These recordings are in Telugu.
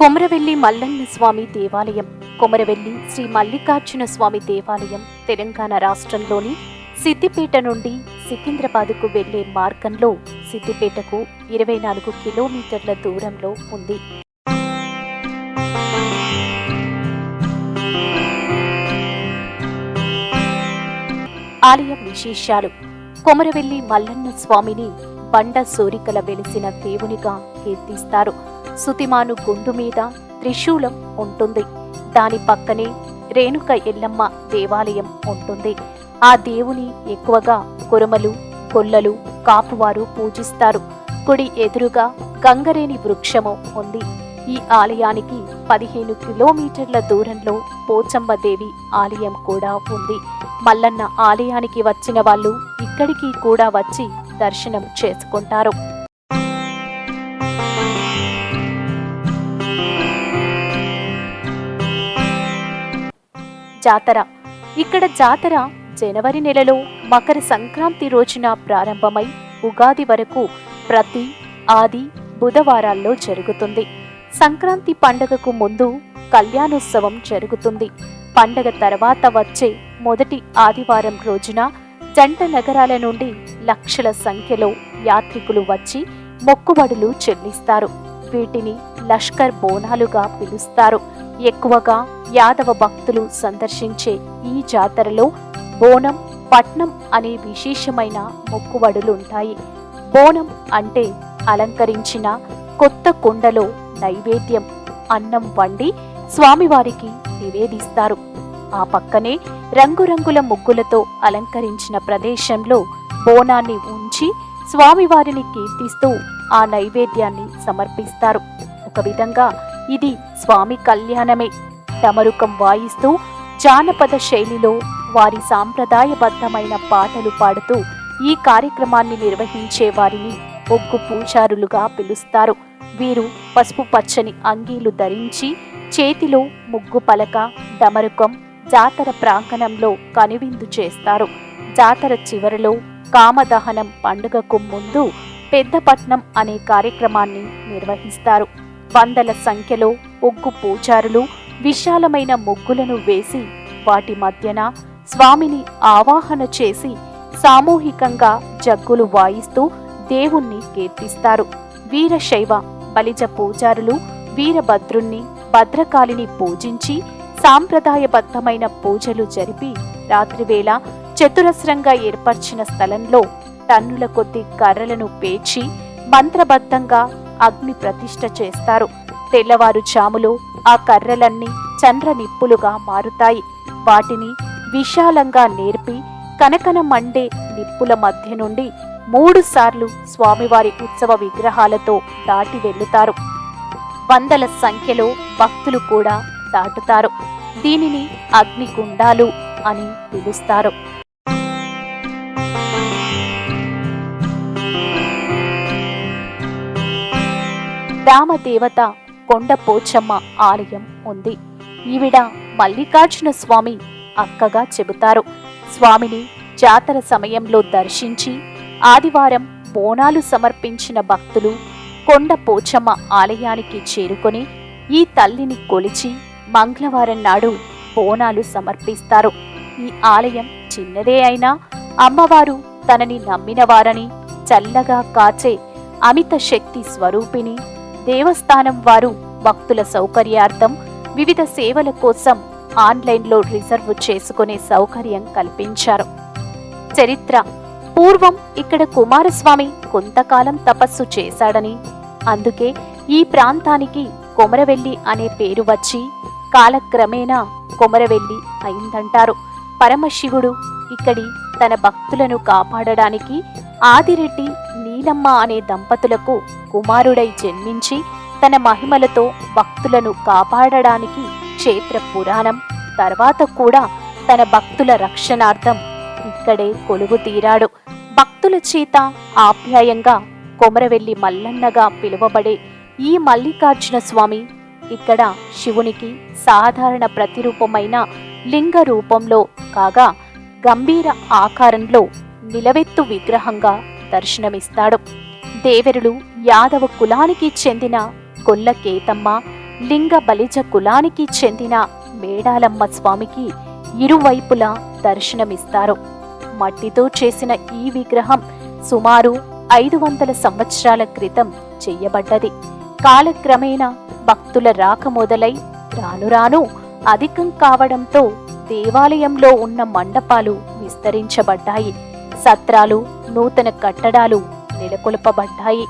కొమరవెల్లి మల్లన్న స్వామి దేవాలయం కొమరవెల్లి శ్రీ మల్లికార్జున స్వామి దేవాలయం తెలంగాణ రాష్ట్రంలోని సిద్దిపేట నుండి సికింద్రాబాద్కు వెళ్ళే మార్గంలో సిద్దిపేటకు ఇరవై నాలుగు కిలోమీటర్ల దూరంలో ఉంది. ఆలయ విశేషాలు. కొమరవెల్లి మల్లన్న స్వామిని బండ సోరికల వెలిసిన దేవునిగా కీర్తిస్తారు. సుతిమాను గుండు మీద త్రిశూలం ఉంటుంది. దాని పక్కనే రేణుక ఎల్లమ్మ దేవాలయం ఉంటుంది. ఆ దేవుని ఎక్కువగా కురమలు కొల్లలు కాపువారు పూజిస్తారు. కుడి ఎదురుగా గంగరేని వృక్షము ఉంది. ఈ ఆలయానికి పదిహేను కిలోమీటర్ల దూరంలో పోచమ్మ దేవి ఆలయం కూడా ఉంది. మల్లన్న ఆలయానికి వచ్చిన వాళ్ళు ఇక్కడికి కూడా వచ్చి దర్శనం చేసుకుంటారు. జాతర. ఇక్కడ జాతర జనవరి నెలలో మకర సంక్రాంతి రోజున ప్రారంభమై ఉగాది వరకు ప్రతి ఆది బుధవారాల్లో జరుగుతుంది. సంక్రాంతి పండగకు ముందు కళ్యాణోత్సవం జరుగుతుంది. పండగ తర్వాత వచ్చే మొదటి ఆదివారం రోజున జంట నగరాల నుండి లక్షల సంఖ్యలో యాత్రికులు వచ్చి మొక్కుబడులు చెల్లిస్తారు. వీటిని లష్కర్ బోనాలుగా పిలుస్తారు. ఎక్కువగా యాదవ భక్తులు సందర్శించే ఈ జాతరలో బోనం పట్నం అనే విశేషమైన మొక్కుబడులుంటాయి. బోనం అంటే అలంకరించిన కొత్త కుండలో నైవేద్యం అన్నం వండి స్వామివారికి నివేదిస్తారు. ఆ పక్కనే రంగురంగుల ముగ్గులతో అలంకరించిన ప్రదేశంలో బోనాన్ని ఉంచి స్వామివారిని కీర్తిస్తూ ఆ నైవేద్యాన్ని సమర్పిస్తారు. ఒక విధంగా ఇది స్వామి కళ్యాణమే. తమరుకం వాయిస్తూ జానపద శైలిలో వారి సాంప్రదాయబద్ధమైన పాటలు పాడుతూ ఈ కార్యక్రమాన్ని నిర్వహించే వారిని ఒగ్గు పూజారులుగా పిలుస్తారు. వీరు పసుపు పచ్చని అంగీలు ధరించి చేతిలో ముగ్గు పలక డమరుకం జాతర ప్రాంగణంలో కనువిందు చేస్తారు. జాతర చివరిలో కామదహనం పండుగకు ముందు పెద్దపట్నం అనే కార్యక్రమాన్ని నిర్వహిస్తారు. వందల సంఖ్యలో ఒగ్గు పూజారులు విశాలమైన ముగ్గులను వేసి వాటి మధ్యన స్వామిని ఆవాహన చేసి సామూహికంగా జగ్గులు వాయిస్తూ దేవుణ్ణి కీర్తిస్తారు. వీరశైవ బలిజ పూజారులు వీరభద్రుణ్ణి భద్రకాళిని పూజించి సాంప్రదాయబద్ధమైన పూజలు జరిపి రాత్రివేళ చతురస్రంగా ఏర్పర్చిన స్థలంలో టన్నుల కొద్ది కర్రలను పేర్చి మంత్రబద్ధంగా అగ్ని ప్రతిష్ఠ చేస్తారు. తెల్లవారుజాములో ఆ కర్రలన్నీ చంద్ర నిప్పులుగా మారుతాయి. వాటిని విశాలంగా నేర్పి కనకన మండే నిప్పుల మధ్య నుండి మూడు సార్లు స్వామివారి ఉత్సవ విగ్రహాలతో దాటి వెళ్ళుతారు. వందల సంఖ్యలో భక్తులు కూడా దాటుతారు. దీనిని అగ్నిగుండాలు అని పిలుస్తారు. రామదేవత కొండ పోచమ్మ ఆలయం ఉంది. ఈవిడ మల్లికార్జున స్వామి అక్కగా చెబుతారు. స్వామిని జాతర సమయంలో దర్శించి ఆదివారం బోనాలు సమర్పించిన భక్తులు కొండ పోచమ్మ ఆలయానికి చేరుకొని ఈ తల్లిని కొలిచి మంగళవారం నాడు బోనాలు సమర్పిస్తారు. ఈ ఆలయం చిన్నదే అయినా అమ్మవారు తనని నమ్మిన వారని చల్లగా కాచే అమిత శక్తి స్వరూపిణి దేవస్థానం వారు భక్తుల సౌకర్యార్థం వివిధ సేవల కోసం ఆన్లైన్లో రిజర్వ్ చేసుకునే సౌకర్యం కల్పించారు. చరిత్ర పూర్వం ఇక్కడ కుమారస్వామి కొంతకాలం తపస్సు చేశాడని అందుకే ఈ ప్రాంతానికి కొమరవెల్లి అనే పేరు వచ్చి కాలక్రమేణా కొమరవెల్లి అయిందంటారు. పరమశివుడు ఇక్కడి తన భక్తులను కాపాడడానికి ఆదిరెడ్డి నీలమ్మ అనే దంపతులకు కుమారుడై జన్మించి తన మహిమలతో భక్తులను కాపాడడానికి క్షేత్ర పురాణం తర్వాత కూడా తన భక్తుల రక్షణార్థం ఇక్కడే కొలువు తీరాడు. భక్తుల చేత ఆప్యాయంగా కొమరవెల్లి మల్లన్నగా పిలువబడే ఈ మల్లికార్జున స్వామి ఇక్కడ శివునికి సాధారణ ప్రతిరూపమైన లింగ రూపంలో కాగా గంభీర ఆకారంలో నిలవెత్తు విగ్రహంగా దర్శనమిస్తాడు. దేవరులు యాదవ కులానికి చెందిన కొల్ల కేతమ్మ లింగ బలిజ కులానికి చెందిన మేడాలమ్మ స్వామికి ఇరువైపులా దర్శనమిస్తారు. మట్టితో చేసిన ఈ విగ్రహం సుమారు ఐదు వందల సంవత్సరాల క్రితం చెయ్యబడ్డది. కాలక్రమేణా భక్తుల రాక మొదలై రాను రాను అధికం కావడంతో దేవాలయంలో ఉన్న మండపాలు విస్తరించబడ్డాయి. సత్రాలు నూతన కట్టడాలు నెలకొల్పబడ్డాయి.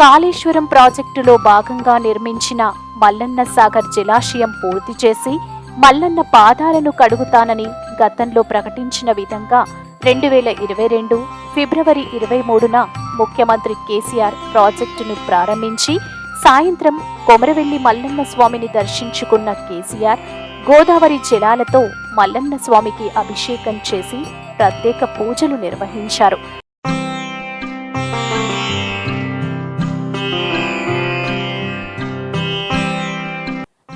కాళేశ్వరం ప్రాజెక్టులో భాగంగా నిర్మించిన మల్లన్న సాగర్ జలాశయం పూర్తి చేసి మల్లన్న పాదాలను కడుగుతానని గతంలో ప్రకటించిన విధంగా రెండు వేల ఇరవై రెండు ఫిబ్రవరి ఇరవై మూడున ముఖ్యమంత్రి కేసీఆర్ ప్రాజెక్టును ప్రారంభించి సాయంత్రం కొమరవెల్లి మల్లన్న స్వామిని దర్శించుకున్న కేసీఆర్ గోదావరి జలాలతో మల్లన్న స్వామికి అభిషేకం చేసి ప్రత్యేక పూజలు నిర్వహించారు.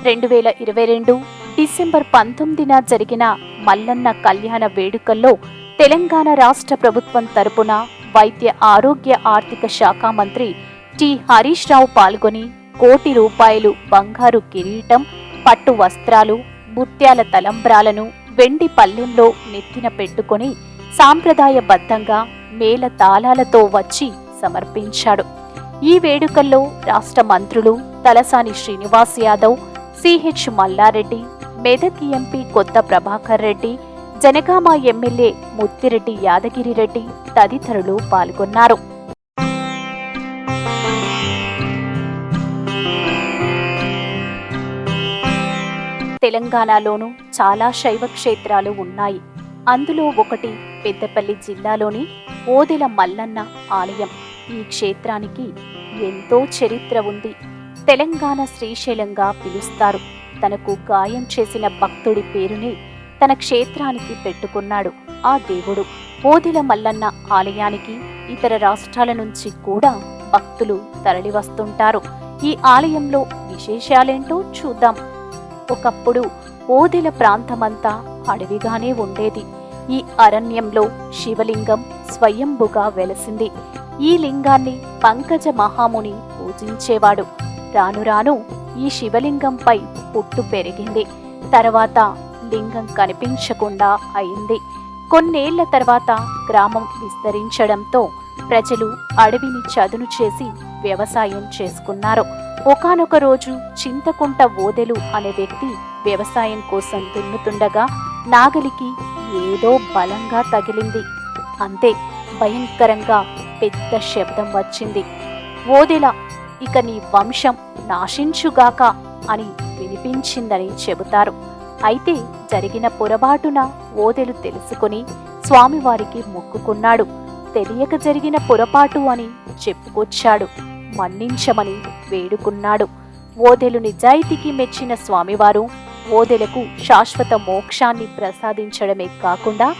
రెండు వేల ఇరవై రెండు డిసెంబర్ పంతొమ్మిదిన జరిగిన మల్లన్న కళ్యాణ వేడుకల్లో తెలంగాణ రాష్ట్ర ప్రభుత్వం తరపున వైద్య ఆరోగ్య ఆర్థిక శాఖ మంత్రి టి హరీష్ రావు పాల్గొని కోటి రూపాయలు బంగారు కిరీటం పట్టు వస్త్రాలు ముత్యాల తలంబ్రాలను వెండి పల్లెంలో నెత్తిన పెట్టుకొని సాంప్రదాయబద్ధంగా మేల తాళాలతో వచ్చి సమర్పించాడు. ఈ వేడుకల్లో రాష్ట్ర మంత్రులు Talasani Srinivas Yadav CH Mallareddy Medak MP Kotha Prabhakar Reddy Janagama MLA Muthireddy Yadagirireddy తదితరులు పాల్గొన్నారు. తెలంగాణలోనూ చాలా శైవ క్షేత్రాలు ఉన్నాయి. అందులో ఒకటి పెద్దపల్లి జిల్లాలోని ఓదెల మల్లన్న ఆలయం. ఈ క్షేత్రానికి ఎంతో చరిత్ర ఉంది. తెలంగాణ శ్రీశైలంగా పిలుస్తారు. తనకు గాయం చేసిన భక్తుడి పేరుని తన క్షేత్రానికి పెట్టుకున్నాడు ఆ దేవుడు. పోదిల మల్లన్న ఆలయానికి ఇతర రాష్ట్రాల నుంచి కూడా భక్తులు తరలివస్తుంటారు. ఈ ఆలయంలో విశేషాలేంటో చూద్దాం. ఒకప్పుడు ఓదిల ప్రాంతమంతా అడవిగానే ఉండేది. ఈ అరణ్యంలో శివలింగం స్వయంభుగా వెలసింది. ఈ లింగాన్ని పంకజ మహాముని పూజించేవాడు. రాను రాను ఈ శివలింగంపై పుట్టు పెరిగింది. తర్వాత లింగం కనిపించకుండా అయింది. కొన్నేళ్ళ తర్వాత గ్రామం విస్తరించడంతో ప్రజలు అడవిని చదును చేసి వ్యవసాయం చేసుకున్నారు. ఒకానొక రోజు చింతకుంట ఓదెలు అనే వ్యక్తి వ్యవసాయం కోసం దున్నుతుండగా నాగలికి ఏదో బలంగా తగిలింది. అంతే భయంకరంగా పెద్ద శబ్దం వచ్చింది. ఓదెల ఇక నీ వంశం నాశించుగాక అని వినిపించిందని చెబుతారు. అయితే జరిగిన పొరపాటున ఓదెలు తెలుసుకుని స్వామివారికి మొక్కుకున్నాడు. తెలియక జరిగిన పొరపాటు అని చెప్పుకొచ్చాడు. మన్నించమని వేడుకున్నాడు. ఓదెలు నిజాయితీకి మెచ్చిన స్వామివారు ఓదెలకు శాశ్వత మోక్షాన్ని ప్రసాదించడమే కాకుండా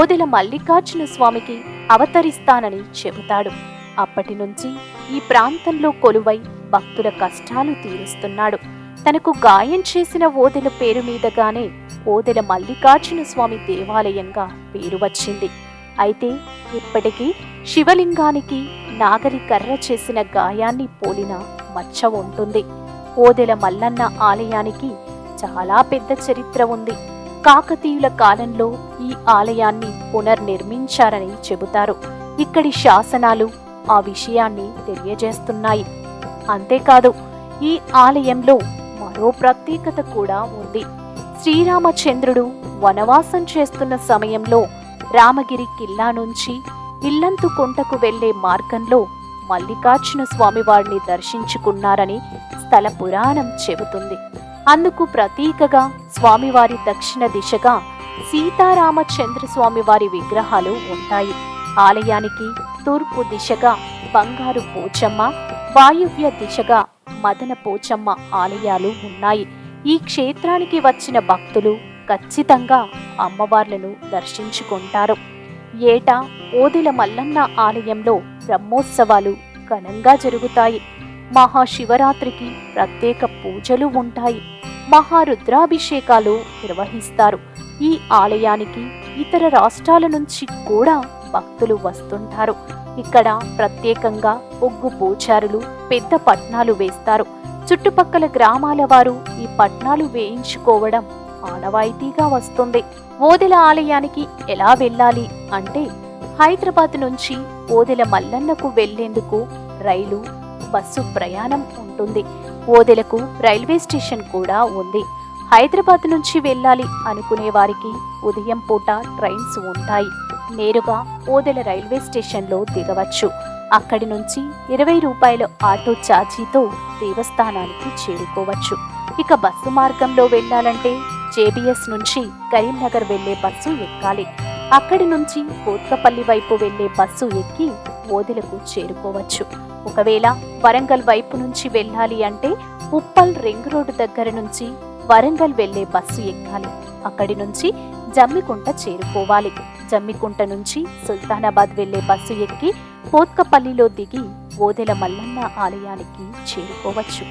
ఓదెల మల్లికార్జున స్వామికి అవతరిస్తానని చెబుతాడు. అప్పటి నుంచి ఈ ప్రాంతంలో కొలువై భక్తుల కష్టాలు తీరుస్తున్నాడు. తనకు గాయం చేసిన ఓదెల పేరు మీదగానే ఓదెల మల్లికార్జున స్వామి దేవాలయంగా పేరు వచ్చింది. అయితే ఇప్పటికీ శివలింగానికి నాగరి కర్ర చేసిన గాయాన్ని పోలిన మచ్చ ఉంటుంది. ఓదెల మల్లన్న ఆలయానికి చాలా పెద్ద చరిత్ర ఉంది. కాకతీయుల కాలంలో ఈ ఆలయాన్ని పునర్నిర్మించారని చెబుతారు. ఇక్కడి శాసనాలు ఆ విషయాన్ని తెలియజేస్తున్నాయి. అంతేకాదు ఈ ఆలయంలో మరో ప్రత్యేకత కూడా ఉంది. శ్రీరామచంద్రుడు వనవాసం చేస్తున్న సమయంలో రామగిరి కిల్లా నుంచి ఇల్లంతు కొంటకు వెళ్ళే మార్గంలో మల్లికార్జున స్వామివారిని దర్శించుకున్నారని స్థల పురాణం చెబుతుంది. అందుకు ప్రతీకగా స్వామివారి దక్షిణ దిశగా సీతారామచంద్ర స్వామివారి విగ్రహాలు ఉంటాయి. ఆలయానికి తూర్పు దిశగా బంగారు పోచమ్మ వాయువ్య దిశగా మదన పోచమ్మ ఆలయాలు ఉన్నాయి. ఈ క్షేత్రానికి వచ్చిన భక్తులు ఖచ్చితంగా అమ్మవార్లను దర్శించుకుంటారు. ఏటా ఓదిల మల్లన్న ఆలయంలో బ్రహ్మోత్సవాలు ఘనంగా జరుగుతాయి. మహాశివరాత్రికి ప్రత్యేక పూజలు ఉంటాయి. మహారుద్రాభిషేకాలు నిర్వహిస్తారు. ఈ ఆలయానికి ఇతర రాష్ట్రాల నుంచి కూడా భక్తులు వస్తుంటారు. ఇక్కడ ప్రత్యేకంగా ఒగ్గు పూజారులు పెద్ద పట్నాలు వేస్తారు. చుట్టుపక్కల గ్రామాల వారు ఈ పట్నాలు వేయించుకోవడం ఆనవాయితీగా వస్తుంది. ఓదెల ఆలయానికి ఎలా వెళ్ళాలి అంటే హైదరాబాద్ నుంచి ఓదెల మల్లన్నకు వెళ్ళేందుకు రైలు బస్సు ప్రయాణం ఉంటుంది. ఓదెలకు రైల్వే స్టేషన్ కూడా ఉంది. హైదరాబాద్ నుంచి వెళ్ళాలి అనుకునే వారికి ఉదయం పూట ట్రైన్స్ ఉంటాయి. నేరుగా ఓదెల రైల్వే స్టేషన్లో దిగవచ్చు. అక్కడి నుంచి ఇరవై రూపాయల ఆటో ఛార్జీతో దేవస్థానానికి చేరుకోవచ్చు. ఇక బస్సు మార్గంలో వెళ్ళాలంటే జేబీఎస్ నుంచి కరీంనగర్ వెళ్ళే బస్సు ఎక్కాలి. అక్కడి నుంచి కోత్కపల్లి వైపు వెళ్ళే బస్సు ఎక్కి ఓదెలకు చేరుకోవచ్చు. ఒకవేళ వరంగల్ వైపు నుంచి వెళ్ళాలి అంటే ఉప్పల్ రింగ్ రోడ్డు దగ్గర నుంచి వరంగల్ వెళ్ళే బస్సు ఎక్కాలి. అక్కడి నుంచి జమ్మికుంట చేరుకోవాలి. జమ్మికుంట నుంచి సుల్తానాబాద్ వెళ్ళే బస్సు ఎక్కి పోత్కపల్లిలో దిగి ఓదెల మల్లన్న ఆలయానికి చేరుకోవచ్చు.